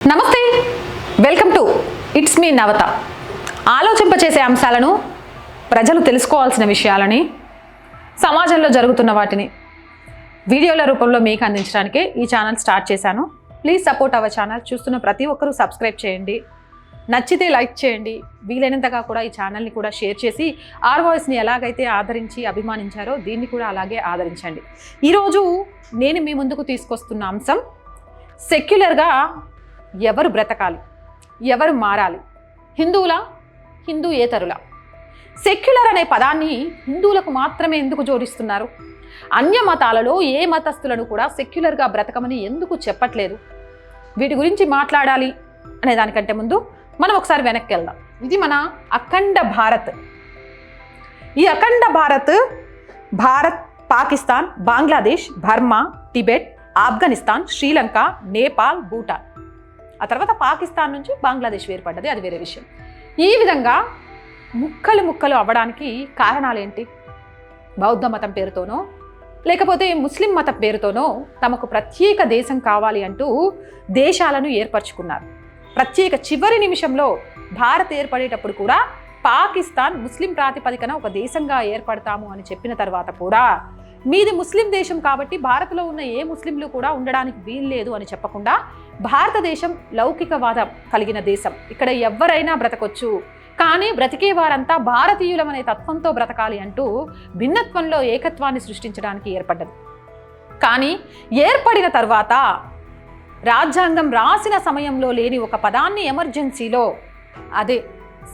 నమస్తే. Welcome to it's me Navata. ఆలోచింపచేసే అంశాలను ప్రజలు తెలుసుకోవాల్సిన విషయాలని సమాజంలో జరుగుతున్న వాటిని వీడియోల రూపంలో మీకు అందించడానికి ఈ ఛానల్ స్టార్ట్ చేశాను. Please support our channel. చూస్తున్న ప్రతి ఒక్కరూ సబ్స్క్రైబ్ చేయండి. నచ్చితే లైక్ చేయండి. వీలైనంతగా కూడా ఈ ఛానల్ని కూడా షేర్ చేసి ఆర్ వాయిస్ని ఎలాగైతే ఆదరించి అభిమానించారో దీన్ని కూడా అలాగే ఆదరించండి. ఈరోజు నేను మీ ముందుకు తీసుకొస్తున్న అంశం సెక్యులర్గా ఎవరు బ్రతకాలి? ఎవరు మారాలి? హిందువుల? హిందూయేతరులా? సెక్యులర్ అనే పదాన్ని హిందువులకు మాత్రమే ఎందుకు జోడిస్తున్నారు? అన్య మతాలలో ఏ మతస్థులను కూడా సెక్యులర్గా బ్రతకమని ఎందుకు చెప్పట్లేదు? వీటి గురించి మాట్లాడాలి అనే దానికంటే ముందు మనం ఒకసారి వెనక్కి వెళ్దాం ఇది మన అఖండ భారత్. ఈ అఖండ భారత్ భారత్ పాకిస్తాన్ బంగ్లాదేశ్ బర్మా టిబెట్ ఆఫ్ఘనిస్తాన్ శ్రీలంక నేపాల్ భూటాన్. ఆ తర్వాత పాకిస్తాన్ నుంచి బంగ్లాదేశ్ ఏర్పడ్డది అది వేరే విషయం. ఈ విధంగా ముక్కలు ముక్కలు అవ్వడానికి కారణాలు ఏంటి బౌద్ధ మతం పేరుతోనో లేకపోతే ముస్లిం మతం పేరుతోనో తమకు ప్రత్యేక దేశం కావాలి అంటూ దేశాలను ఏర్పరచుకున్నారు. ప్రత్యేక చివరి నిమిషంలో భారత్ ఏర్పడేటప్పుడు కూడా పాకిస్తాన్ ముస్లిం ప్రాతిపదికన ఒక దేశంగా ఏర్పడతాము అని చెప్పిన తర్వాత కూడా మీది ముస్లిం దేశం కాబట్టి భారత్లో ఉన్న ఏ ముస్లింలు కూడా ఉండడానికి వీల్లేదు అని చెప్పకుండా భారతదేశం లౌకికవాదం కలిగిన దేశం. ఇక్కడ ఎవరైనా బ్రతకొచ్చు. కానీ బ్రతికే వారంతా భారతీయులమనే తత్వంతో బ్రతకాలి అంటూ భిన్నత్వంలో ఏకత్వాన్ని సృష్టించడానికి ఏర్పడ్డది. కానీ ఏర్పడిన తర్వాత రాజ్యాంగం రాసిన సమయంలో లేని ఒక పదాన్ని ఎమర్జెన్సీలో అదే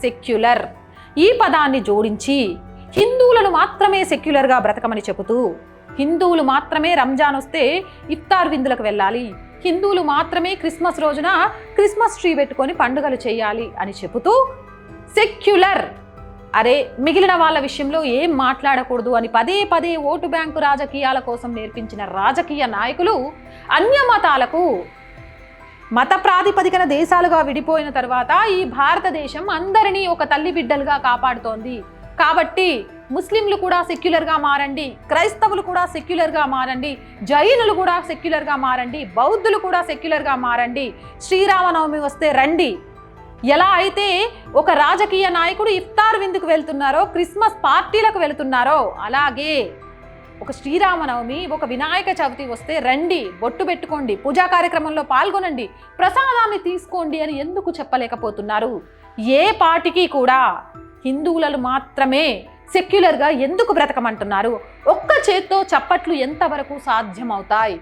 సెక్యులర్ ఈ పదాన్ని జోడించి హిందువులను మాత్రమే సెక్యులర్గా బ్రతకమని చెబుతూ హిందువులు మాత్రమే రంజాన్ వస్తే ఇఫ్తార్ విందులకు వెళ్ళాలి. హిందువులు మాత్రమే క్రిస్మస్ రోజున క్రిస్మస్ ట్రీ పెట్టుకొని పండుగలు చేయాలి అని చెబుతూ సెక్యులర్ అరే మిగిలిన వాళ్ళ విషయంలో ఏం మాట్లాడకూడదు అని పదే పదే ఓటు బ్యాంకు రాజకీయాల కోసం నేర్పించిన రాజకీయ నాయకులు అన్య మతాలకు మత ప్రాతిపదికన దేశాలుగా విడిపోయిన తర్వాత ఈ భారతదేశం అందరినీ ఒక తల్లి బిడ్డలుగా కాపాడుతోంది. కాబట్టి ముస్లింలు కూడా సెక్యులర్గా మారండి క్రైస్తవులు కూడా సెక్యులర్గా మారండి జైనులు కూడా సెక్యులర్గా మారండి బౌద్ధులు కూడా సెక్యులర్గా మారండి. శ్రీరామనవమి వస్తే రండి. ఎలా అయితే ఒక రాజకీయ నాయకుడు ఇఫ్తార్ విందుకు వెళ్తున్నారో క్రిస్మస్ పార్టీలకు వెళ్తున్నారో అలాగే ఒక శ్రీరామనవమి ఒక వినాయక చవితి వస్తే రండి బొట్టు పెట్టుకోండి పూజా కార్యక్రమంలో పాల్గొనండి ప్రసాదాన్ని తీసుకోండి అని ఎందుకు చెప్పలేకపోతున్నారు? ఏ పార్టీకి కూడా హిందువులను మాత్రమే సెక్యులర్గా ఎందుకు బ్రతకమంటున్నారు? ఒక్క చేత్తో చప్పట్లు ఎంతవరకు సాధ్యమవుతాయి?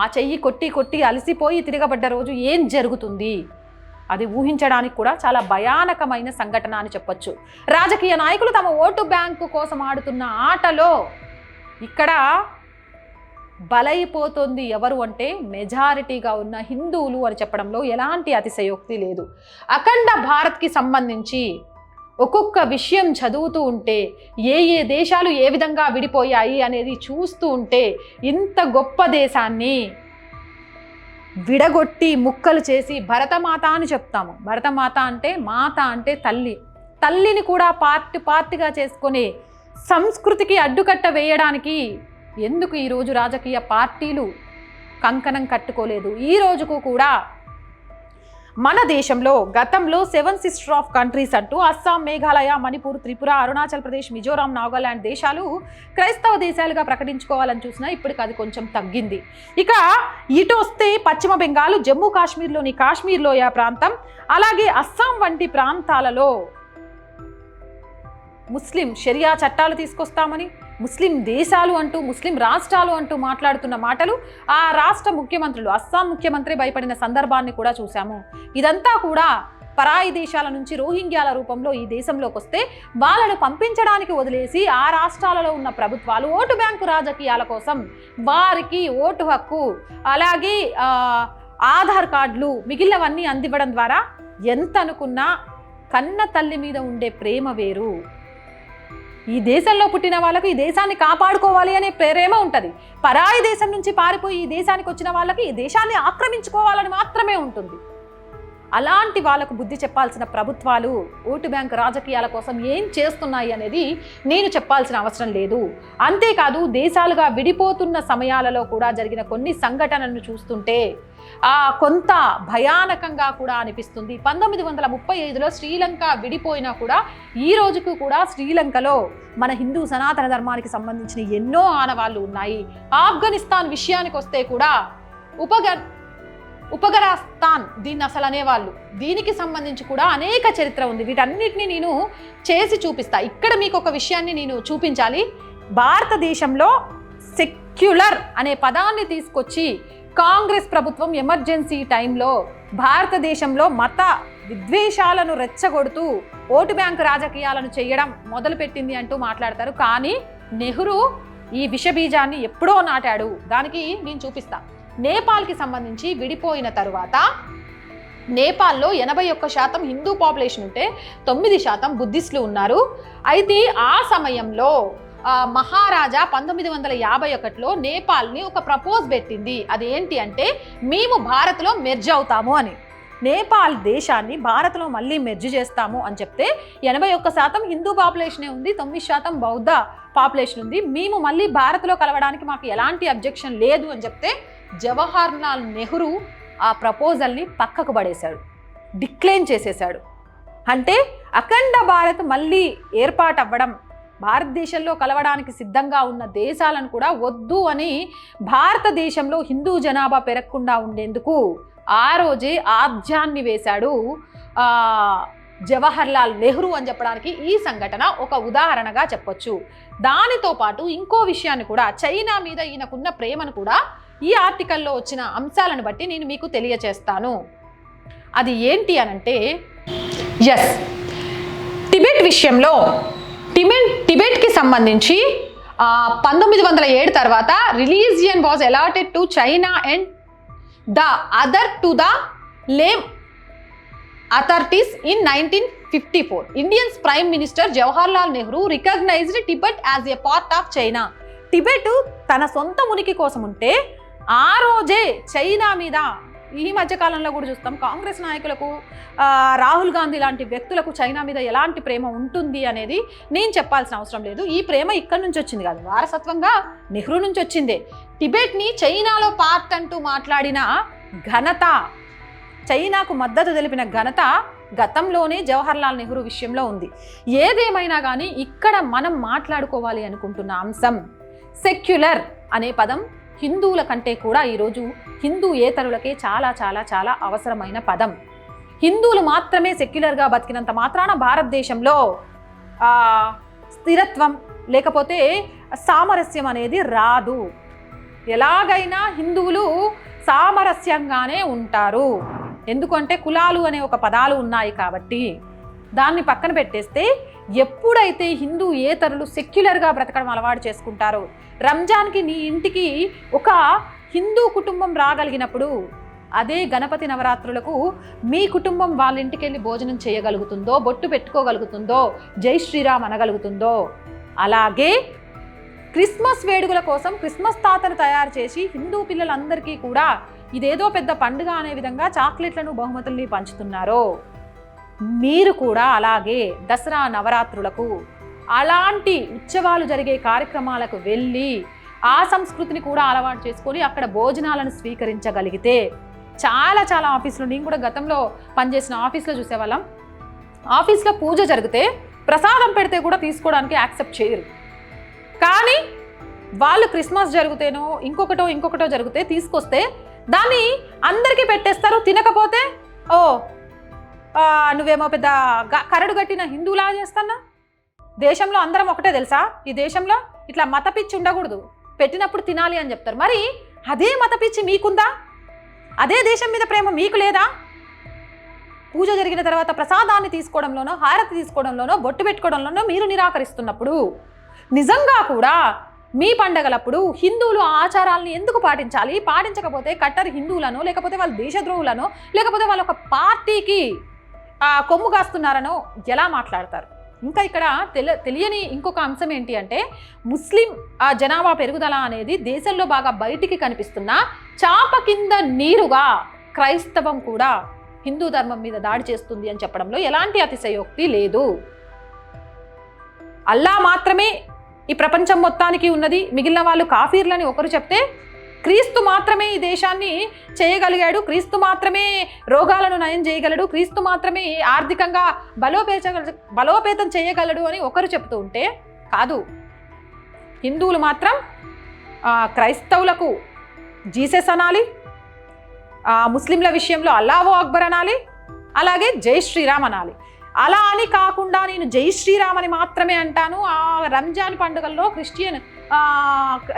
ఆ చెయ్యి కొట్టి కొట్టి అలసిపోయి తిరగబడ్డ రోజు ఏం జరుగుతుంది? అది ఊహించడానికి కూడా చాలా భయానకమైన సంఘటన అని చెప్పొచ్చు. రాజకీయ నాయకులు తమ ఓటు బ్యాంకు కోసం ఆడుతున్న ఆటలో ఇక్కడ బలైపోతుంది ఎవరు అంటే మెజారిటీగా ఉన్న హిందువులు అని చెప్పడంలో ఎలాంటి అతిశయోక్తి లేదు. అఖండ భారత్కి సంబంధించి ఒక్కొక్క విషయం చదువుతూ ఉంటే ఏ ఏ దేశాలు ఏ విధంగా విడిపోయాయి అనేది చూస్తూ ఉంటే ఇంత గొప్ప దేశాన్ని విడగొట్టి ముక్కలు చేసి భరతమాత అని చెప్తాము. భరతమాత అంటే మాత అంటే తల్లి. తల్లిని కూడా పార్టీ పార్టీగా చేసుకొని సంస్కృతికి అడ్డుకట్ట వేయడానికి ఎందుకు ఈరోజు రాజకీయ పార్టీలు కంకణం కట్టుకోలేదు? ఈ రోజుకు కూడా మన దేశంలో గతంలో సెవెన్ సిస్టర్ ఆఫ్ కంట్రీస్ అంటూ అస్సాం మేఘాలయ మణిపూర్ త్రిపుర అరుణాచల్ ప్రదేశ్ మిజోరాం నాగాలాండ్ దేశాలు క్రైస్తవ దేశాలుగా ప్రకటించుకోవాలని చూసినా ఇప్పటికి అది కొంచెం తగ్గింది. ఇక ఇటు వస్తే పశ్చిమ బెంగాల్ జమ్మూ కాశ్మీర్లోని కాశ్మీర్ లోయ ప్రాంతం? అలాగే అస్సాం వంటి ప్రాంతాలలో ముస్లిం షరియా చట్టాలు తీసుకొస్తామని ముస్లిం దేశాలు అంటూ ముస్లిం రాష్ట్రాలు అంటూ మాట్లాడుతున్న మాటలు ఆ రాష్ట్ర ముఖ్యమంత్రులు అస్సాం ముఖ్యమంత్రి భయపడిన సందర్భాన్ని కూడా చూశాము. ఇదంతా కూడా పరాయి దేశాల నుంచి రోహింగ్యాల రూపంలో ఈ దేశంలోకి వస్తే వాళ్ళను పంపించడానికి వదిలేసి ఆ రాష్ట్రాలలో ఉన్న ప్రభుత్వాలు ఓటు బ్యాంకు రాజకీయాల కోసం వారికి ఓటు హక్కు అలాగే ఆధార్ కార్డులు మిగిలినవన్నీ అందివ్వడం ద్వారా ఎంత అనుకున్నా కన్న తల్లి మీద ఉండే ప్రేమ వేరు. ఈ దేశంలో పుట్టిన వాళ్ళకు ఈ దేశాన్ని కాపాడుకోవాలి అనే ప్రేమ ఉంటుంది. పరాయి దేశం నుంచి పారిపోయి ఈ దేశానికి వచ్చిన వాళ్ళకి ఈ దేశాన్ని ఆక్రమించుకోవాలని మాత్రమే ఉంటుంది. అలాంటి వాళ్ళకు బుద్ధి చెప్పాల్సిన ప్రభుత్వాలు ఓటు బ్యాంక్ రాజకీయాల కోసం ఏం చేస్తున్నాయి అనేది నేను చెప్పాల్సిన అవసరం లేదు. అంతేకాదు దేశాలుగా విడిపోతున్న సమయాలలో కూడా జరిగిన కొన్ని సంఘటనలను చూస్తుంటే ఆ కొంత భయానకంగా కూడా అనిపిస్తుంది. పంతొమ్మిది వందల ముప్పై ఐదులో శ్రీలంక విడిపోయినా కూడా ఈ రోజుకు కూడా శ్రీలంకలో మన హిందూ సనాతన ధర్మానికి సంబంధించిన ఎన్నో ఆనవాళ్ళు ఉన్నాయి. ఆఫ్ఘనిస్తాన్ విషయానికి వస్తే కూడా ఉపగ ఉపగరాస్తాన్ దీన్ని అసలు అనేవాళ్ళు. దీనికి సంబంధించి కూడా అనేక చరిత్ర ఉంది. వీటన్నిటిని నేను చేసి చూపిస్తా. ఇక్కడ మీకు ఒక విషయాన్ని నేను చూపించాలి. భారతదేశంలో సెక్యులర్ అనే పదాన్ని తీసుకొచ్చి కాంగ్రెస్ ప్రభుత్వం ఎమర్జెన్సీ టైంలో భారతదేశంలో మత విద్వేషాలను రెచ్చగొడుతూ ఓటు బ్యాంకు రాజకీయాలను చేయడం మొదలుపెట్టింది అంటూ మాట్లాడతారు. కానీ నెహ్రూ ఈ విషబీజాన్ని ఎప్పుడో నాటాడు. దానికి నేను చూపిస్తాను నేపాల్కి సంబంధించి విడిపోయిన తరువాత నేపాల్లో ఎనభై ఒక్క శాతం హిందూ పాపులేషన్ ఉంటే తొమ్మిది శాతం బుద్ధిస్టులు ఉన్నారు. అయితే ఆ సమయంలో మహారాజా పంతొమ్మిది వందల యాభై ఒకటిలో నేపాల్ని ఒక ప్రపోజ్ పెట్టింది. అది ఏంటి అంటే మేము భారత్లో మెర్జ్ అవుతాము అని. నేపాల్ దేశాన్ని భారత్లో మళ్ళీ మెర్జ్ చేస్తాము అని చెప్తే ఎనభై ఒక్క శాతం హిందూ పాపులేషనే ఉంది తొమ్మిది శాతం బౌద్ధ పాపులేషన్ ఉంది. మేము మళ్ళీ భారత్లో కలవడానికి మాకు ఎలాంటి అబ్జెక్షన్ లేదు అని చెప్తే జవహర్లాల్ నెహ్రూ ఆ ప్రపోజల్ని పక్కకు పడేశాడు. డిక్లైన్ చేసేశాడు. అంటే అఖండ భారత్ మళ్ళీ ఏర్పాటు అవ్వడం భారతదేశంలో కలవడానికి సిద్ధంగా ఉన్న దేశాలను కూడా వద్దు అని భారతదేశంలో హిందూ జనాభా పెరగకుండా ఉండేందుకు ఆ రోజే ఆబ్జాన్ని వేశాడు జవహర్లాల్ నెహ్రూ అని చెప్పడానికి ఈ సంఘటన ఒక ఉదాహరణగా చెప్పొచ్చు. దానితో పాటు ఇంకో విషయాన్ని కూడా చైనా మీద ఈయనకున్న ప్రేమను కూడా ఈ ఆర్టికల్లో వచ్చిన అంశాలను బట్టి నేను మీకు తెలియచేస్తాను. అది ఏంటి అనంటే ఎస్ టిబెట్ విషయంలో టిబెట్ టిబెట్కి సంబంధించి పంతొమ్మిది వందల ఏడు తర్వాత religion was allotted to China and the other to the lama authorities in nineteen fifty four. Indians prime minister Jawaharlal Nehru recognised Tibet as a part of China. Tibet తన సొంత ఉనికి కోసం ఉంటే ఆ రోజే చైనా మీద ఈ మధ్యకాలంలో కూడా చూస్తాం కాంగ్రెస్ నాయకులకు రాహుల్ గాంధీ లాంటి వ్యక్తులకు చైనా మీద ఎలాంటి ప్రేమ ఉంటుంది అనేది నేను చెప్పాల్సిన అవసరం లేదు. ఈ ప్రేమ ఇక్కడి నుంచి వచ్చింది కాదు వారసత్వంగా నెహ్రూ నుంచి వచ్చిందే. టిబెట్ని చైనాలో పార్ట్ అంటూ మాట్లాడిన ఘనత చైనాకు మద్దతు తెలిపిన ఘనత గతంలోనే జవహర్లాల్ నెహ్రూ విషయంలో ఉంది. ఏదేమైనా కానీ ఇక్కడ మనం మాట్లాడుకోవాలి అనుకుంటున్న అంశం సెక్యులర్ అనే పదం హిందువుల కంటే కూడా ఈరోజు హిందూ ఏతరులకే చాలా చాలా చాలా అవసరమైన పదం. హిందువులు మాత్రమే సెక్యులర్గా బతికినంత మాత్రాన భారతదేశంలో స్థిరత్వం లేకపోతే సామరస్యం అనేది రాదు. ఎలాగైనా హిందువులు సామరస్యంగానే ఉంటారు. ఎందుకంటే కులాలు అనే ఒక పదాలు ఉన్నాయి కాబట్టి. దాన్ని పక్కన పెట్టేస్తే ఎప్పుడైతే హిందూ ఏతరులు సెక్యులర్గా బ్రతకడం అలవాటు చేసుకుంటారో రంజాన్కి నీ ఇంటికి ఒక హిందూ కుటుంబం రాగలిగినప్పుడు అదే గణపతి నవరాత్రులకు మీ కుటుంబం వాళ్ళ ఇంటికి వెళ్ళి భోజనం చేయగలుగుతుందో బొట్టు పెట్టుకోగలుగుతుందో జై శ్రీరామ్ అనగలుగుతుందో అలాగే క్రిస్మస్ వేడుకల కోసం క్రిస్మస్ తాతను తయారు చేసి హిందూ పిల్లలందరికీ కూడా ఇదేదో పెద్ద పండుగ అనే విధంగా చాక్లెట్లను బహుమతుల్ని పంచుతున్నారో. మీరు కూడా అలాగే దసరా నవరాత్రులకు అలాంటి ఉత్సవాలు జరిగే కార్యక్రమాలకు వెళ్ళి ఆ సంస్కృతిని కూడా అలవాటు చేసుకొని అక్కడ భోజనాలను స్వీకరించగలిగితే చాలా చాలా ఆఫీసులు నేను కూడా గతంలో పనిచేసిన ఆఫీస్లో చూసేవాళ్ళం. ఆఫీస్లో పూజ జరిగితే ప్రసాదం పెడితే కూడా తీసుకోవడానికి యాక్సెప్ట్ చేయరు. కానీ వాళ్ళు క్రిస్మస్ జరిగితేనో ఇంకొకటో ఇంకొకటో జరిగితే తీసుకొస్తే దాన్ని అందరికీ పెట్టేస్తారు తినకపోతే ఓ నువ్వేమో పెద్ద గ- కరడు కట్టిన హిందువులా చేస్తానా? దేశంలో అందరం ఒకటే తెలుసా? ఈ దేశంలో ఇట్లా మత పిచ్చి ఉండకూడదు. పెట్టినప్పుడు తినాలి అని చెప్తారు. మరి అదే మత పిచ్చి మీకుందా? అదే దేశం మీద ప్రేమ మీకు లేదా? పూజ జరిగిన తర్వాత ప్రసాదాన్ని తీసుకోవడంలోనో హారతి తీసుకోవడంలోనో బొట్టు పెట్టుకోవడంలోనో మీరు నిరాకరిస్తున్నప్పుడు నిజంగా కూడా మీ పండగలప్పుడు హిందువులు ఆ ఆచారాలను ఎందుకు పాటించాలి? పాటించకపోతే కట్టర్ హిందువులను లేకపోతే వాళ్ళ దేశద్రోహులను లేకపోతే వాళ్ళ ఒక పార్టీకి కొమ్ము కాస్తున్నారనో ఎలా మాట్లాడతారు? ఇంకా ఇక్కడ తెల తెలియని ఇంకొక అంశం ఏంటి అంటే ముస్లిం ఆ, జనాభా పెరుగుదల అనేది దేశంలో బాగా బయటికి కనిపిస్తున్న చాప కింద నీరుగా క్రైస్తవం కూడా హిందూ ధర్మం మీద దాడి చేస్తుంది అని చెప్పడంలో ఎలాంటి అతిశయోక్తి లేదు. అల్లా మాత్రమే ఈ ప్రపంచం మొత్తానికి ఉన్నది. మిగిలిన వాళ్ళు కాఫీర్లని ఒకరు చెప్తే క్రీస్తు మాత్రమే ఈ దేశాన్ని చేయగలిగాడు క్రీస్తు మాత్రమే రోగాలను నయం చేయగలడు క్రీస్తు మాత్రమే ఆర్థికంగా బలోపేత బలోపేతం చేయగలడు అని ఒకరు చెప్తూ ఉంటే కాదు. హిందువులు మాత్రం క్రైస్తవులకు జీసస్ అనాలి ముస్లింల విషయంలో అల్లాహో అక్బర్ అనాలి అలాగే జై శ్రీరామ్ అనాలి. అలా అని కాకుండా నేను జై శ్రీరామ్ అని మాత్రమే అంటాను. ఆ రంజాన్ పండుగల్లో క్రిస్టియన్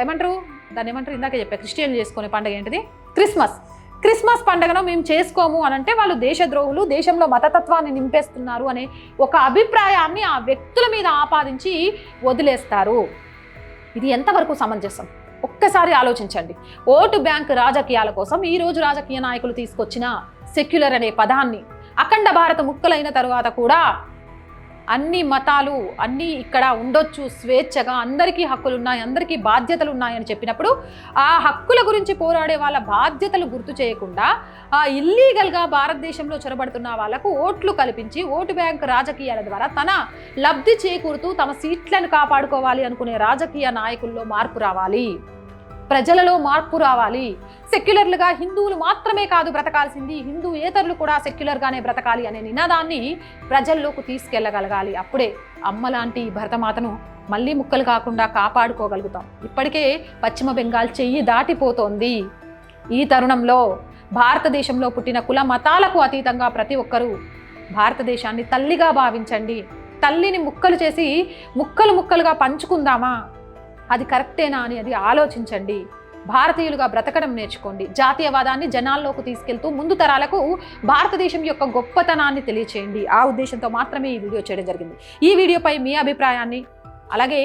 ఏమంటారు? దాన్ని ఏమంటారు? ఇందాక చెప్పా క్రిస్టియన్ చేసుకునే పండుగ ఏంటిది? క్రిస్మస్. క్రిస్మస్ పండుగను మేము చేసుకోము అని అంటే వాళ్ళు దేశద్రోహులు దేశంలో మతతత్వాన్ని నింపేస్తున్నారు అనే ఒక అభిప్రాయాన్ని ఆ వ్యక్తుల మీద ఆపాదించి వదిలేస్తారు. ఇది ఎంతవరకు సమంజసం? ఒక్కసారి ఆలోచించండి. ఓటు బ్యాంక్ రాజకీయాల కోసం ఈరోజు రాజకీయ నాయకులు తీసుకొచ్చిన సెక్యులర్ అనే పదాన్ని అఖండ భారత ముక్కలైన తరువాత కూడా అన్ని మతాలు అన్నీ ఇక్కడ ఉండొచ్చు స్వేచ్ఛగా అందరికీ హక్కులు ఉన్నాయి అందరికీ బాధ్యతలు ఉన్నాయని చెప్పినప్పుడు ఆ హక్కుల గురించి పోరాడే వాళ్ళ బాధ్యతలు గుర్తు చేయకుండా ఆ ఇల్లీగల్గా భారతదేశంలో చొరబడుతున్న వాళ్ళకు ఓట్లు కల్పించి ఓటు బ్యాంక్ రాజకీయాల ద్వారా తన లబ్ధి చేకూరుతూ తమ సీట్లను కాపాడుకోవాలి అనుకునే రాజకీయ నాయకుల్లో మార్పు రావాలి. ప్రజలలో మార్పు రావాలి. సెక్యులర్లుగా హిందువులు మాత్రమే కాదు బ్రతకాల్సింది. హిందూ ఏతరులు కూడా సెక్యులర్గానే బ్రతకాలి అనే నినాదాన్ని ప్రజల్లోకి తీసుకెళ్ళగలగాలి అప్పుడే అమ్మ లాంటి భరతమాతను మళ్ళీ ముక్కలు కాకుండా కాపాడుకోగలుగుతాం. ఇప్పటికే పశ్చిమ బెంగాల్ చెయ్యి దాటిపోతోంది. ఈ తరుణంలో భారతదేశంలో పుట్టిన కుల మతాలకు అతీతంగా ప్రతి ఒక్కరూ భారతదేశాన్ని తల్లిగా భావించండి. తల్లిని ముక్కలు చేసి ముక్కలు ముక్కలుగా పంచుకుందామా? అది కరెక్టేనా అని అది ఆలోచించండి. భారతీయులుగా బ్రతకడం నేర్చుకోండి. జాతీయవాదాన్ని జనాల్లోకి తీసుకెళ్తూ ముందు తరాలకు భారతదేశం యొక్క గొప్పతనాన్ని తెలియచేయండి. ఆ ఉద్దేశంతో మాత్రమే ఈ వీడియో చేయడం జరిగింది. ఈ వీడియోపై మీ అభిప్రాయాన్ని అలాగే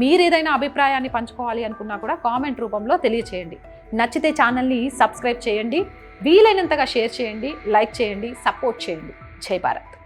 మీరేదైనా అభిప్రాయాన్ని పంచుకోవాలి అనుకున్నా కూడా కామెంట్ రూపంలో తెలియచేయండి. నచ్చితే ఛానల్ని సబ్స్క్రైబ్ చేయండి. వీలైనంతగా షేర్ చేయండి లైక్ చేయండి సపోర్ట్ చేయండి. జై భారత్.